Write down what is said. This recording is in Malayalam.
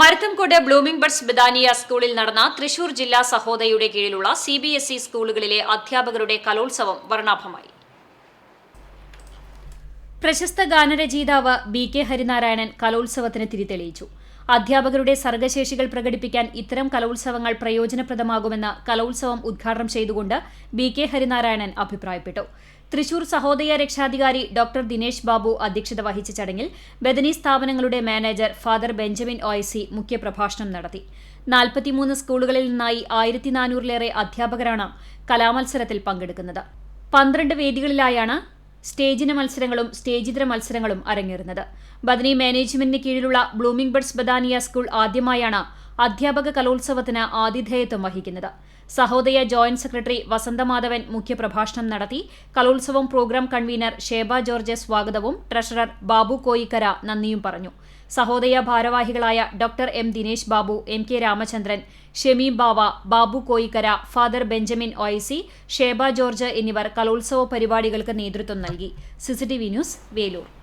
മരത്തംകോട് ബ്ലൂമിംഗ് ബഡ്സ് ബദാനിയ സ്കൂളിൽ നടന്ന തൃശൂർ ജില്ലാ സഹോദയുടെ കീഴിലുള്ള സി ബി എസ് ഇ സ്കൂളുകളിലെ അധ്യാപകരുടെ കലോത്സവം വർണാഭമായി. പ്രശസ്ത ഗാനരചയിതാവ് ബി കെ ഹരിനാരായണൻ കലോത്സവത്തിന് തിരിതെളിയിച്ചു. അധ്യാപകരുടെ സർഗശേഷികൾ പ്രകടിപ്പിക്കാൻ ഇത്തരം കലോത്സവങ്ങൾ പ്രയോജനപ്രദമാകുമെന്ന് കലോത്സവം ഉദ്ഘാടനം ചെയ്തുകൊണ്ട് ബി കെ ഹരിനാരായണൻ അഭിപ്രായപ്പെട്ടു. തൃശൂർ സഹോദയ രക്ഷാധികാരി ഡോക്ടർ ദിനേശ് ബാബു അധ്യക്ഷത വഹിച്ച ചടങ്ങിൽ ബദനി സ്ഥാപനങ്ങളുടെ മാനേജർ ഫാദർ ബെഞ്ചമിൻ ഓയ്സി മുഖ്യപ്രഭാഷണം നടത്തി. നാൽപ്പത്തിമൂന്ന് സ്കൂളുകളിൽ നിന്നായി ആയിരത്തി നാനൂറിലേറെ അധ്യാപകരാണ് കലാമത്സരത്തിൽ പങ്കെടുക്കുന്നത്. പന്ത്രണ്ട് വേദികളിലായാണ് സ്റ്റേജിന മത്സരങ്ങളും സ്റ്റേജിതര മത്സരങ്ങളും അരങ്ങേറുന്നത്. ബദനി മാനേജ്മെന്റിന് കീഴിലുള്ള ബ്ലൂമിംഗ് ബഡ്സ് ബദാനിയ സ്കൂൾ ആദ്യമായാണ് അധ്യാപക കലോത്സവത്തിന് ആതിഥേയത്വം വഹിക്കുന്നത്. സഹോദയ ജോയിന്റ് സെക്രട്ടറി വസന്തമാധവൻ മുഖ്യപ്രഭാഷണം നടത്തി. കലോത്സവം പ്രോഗ്രാം കൺവീനർ ഷേബ ജോർജ് സ്വാഗതവും ട്രഷറർ ബാബു കോയിക്കര നന്ദിയും പറഞ്ഞു. സഹോദയ ഭാരവാഹികളായ doctor M Dinesh Babu M K Ramachandran Shemeem Bava Babu Koikkara father Benjamin ഒയസി Sheba George എന്നിവർ കലോത്സവ പരിപാടികൾക്ക് നേതൃത്വം നൽകി. CCTV news Veloor.